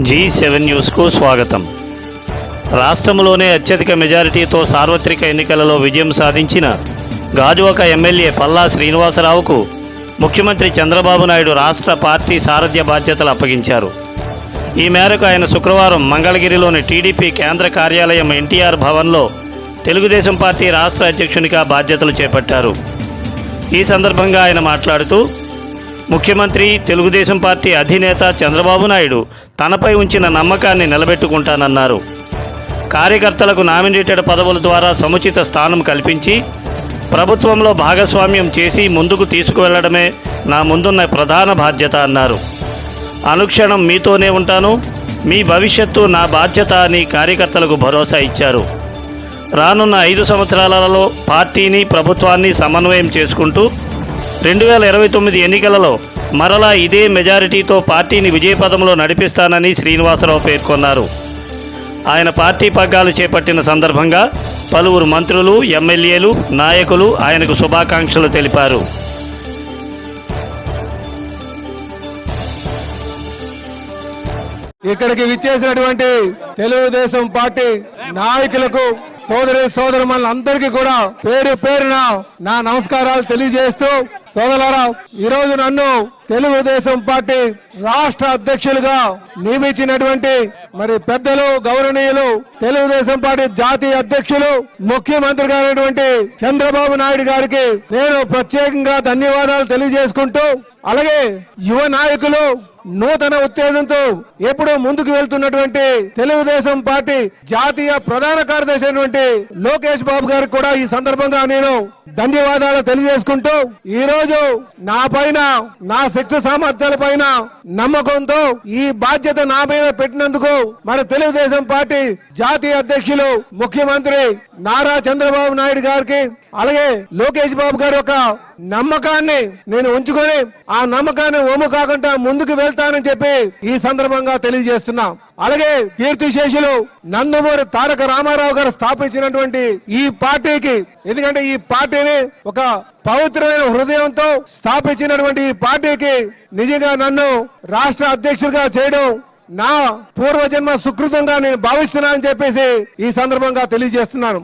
G seven న్యూస్కు స్వాగతం. రాష్ట్రంలోనే అత్యధిక మెజారిటీతో సార్వత్రిక ఎన్నికలలో విజయం సాధించిన గాజువాక ఎమ్మెల్యే పల్లా శ్రీనివాసరావుకు ముఖ్యమంత్రి చంద్రబాబు నాయుడు రాష్ట్ర పార్టీ సారథ్య బాధ్యతలు అప్పగించారు. ఈ మేరకు ఆయన శుక్రవారం మంగళగిరిలోని టీడీపీ కేంద్ర కార్యాలయం ఎన్టీఆర్ భవన్లో తెలుగుదేశం పార్టీ రాష్ట్ర అధ్యక్షునిగా బాధ్యతలు చేపట్టారు. ఈ సందర్భంగా ఆయన మాట్లాడుతూ ముఖ్యమంత్రి తెలుగుదేశం పార్టీ అధినేత చంద్రబాబు నాయుడు తనపై ఉంచిన నమ్మకాన్ని నిలబెట్టుకుంటానన్నారు. కార్యకర్తలకు నామినేటెడ్ పదవుల ద్వారా సముచిత స్థానం కల్పించి ప్రభుత్వంలో భాగస్వామ్యం చేసి ముందుకు తీసుకువెళ్ళడమే నా ముందున్న ప్రధాన బాధ్యత అన్నారు. అనుక్షణం మీతోనే ఉంటాను. మీ భవిష్యత్తు నా బాధ్యత అని కార్యకర్తలకు భరోసా ఇచ్చారు. రానున్న ఐదు సంవత్సరాలలో పార్టీని ప్రభుత్వాన్ని సమన్వయం చేసుకుంటూ రెండు వేల ఇరవై తొమ్మిది ఎన్నికలలో మరలా ఇదే మెజారిటీతో పార్టీని విజయపదంలో నడిపిస్తానని శ్రీనివాసరావు పేర్కొన్నారు. ఆయన పార్టీ పగ్గాలు చేపట్టిన సందర్భంగా పలువురు మంత్రులు ఎమ్మెల్యేలు నాయకులు ఆయనకు శుభాకాంక్షలు తెలిపారు. ఇక్కడికి విచ్చేసినటువంటి తెలుగుదేశం పార్టీ నాయకులకు సోదరి సోదరు అందరికీ కూడా పేరు పేరున నా నమస్కారాలు తెలియజేస్తూ సోదరులారా ఈ రోజు నన్ను తెలుగుదేశం పార్టీ రాష్ట్ర అధ్యక్షులుగా నియమించినటువంటి మరి పెద్దలు గౌరవనీయులు తెలుగుదేశం పార్టీ జాతీయ అధ్యక్షులు ముఖ్యమంత్రి గారైనటువంటి చంద్రబాబు నాయుడు గారికి నేను ప్రత్యేకంగా ధన్యవాదాలు తెలియజేసుకుంటూ అలాగే యువ నాయకులు నూతన ఉత్తేజంతో ఎప్పుడూ ముందుకు వెళ్తున్నటువంటి తెలుగుదేశం పార్టీ జాతీయ ప్రధాన కార్యదర్శి అయినటువంటి లోకేష్ బాబు గారికి కూడా ఈ సందర్భంగా నేను ధన్యవాదాలు తెలియజేసుకుంటూ ఈ రోజు నా పైన నా శక్తి సామర్థ్యాల పైన నమ్మకంతో ఈ బాధ్యత నా మీద పెట్టినందుకు మన తెలుగుదేశం పార్టీ జాతీయ అధ్యక్షులు ముఖ్యమంత్రి నారా చంద్రబాబు నాయుడు గారికి అలాగే లోకేష్ బాబు గారు ఒక నమ్మకాన్ని నేను ఉంచుకొని ఆ నమ్మకాన్ని ఓము కాకుండా ముందుకు వెళ్తానని చెప్పి ఈ సందర్భంగా తెలియజేస్తున్నా. అలాగే కీర్తిశేషులు నందమూరి తారక రామారావు గారు స్థాపించినటువంటి ఈ పార్టీకి ఎందుకంటే ఈ పార్టీని ఒక పవిత్రమైన హృదయంతో స్థాపించినటువంటి ఈ పార్టీకి నిజంగా నన్ను రాష్ట్ర అధ్యక్షుడిగా చేయడం నా పూర్వజన్మ సుకృతంగా నేను భావిస్తున్నానని చెప్పేసి ఈ సందర్భంగా తెలియజేస్తున్నాను.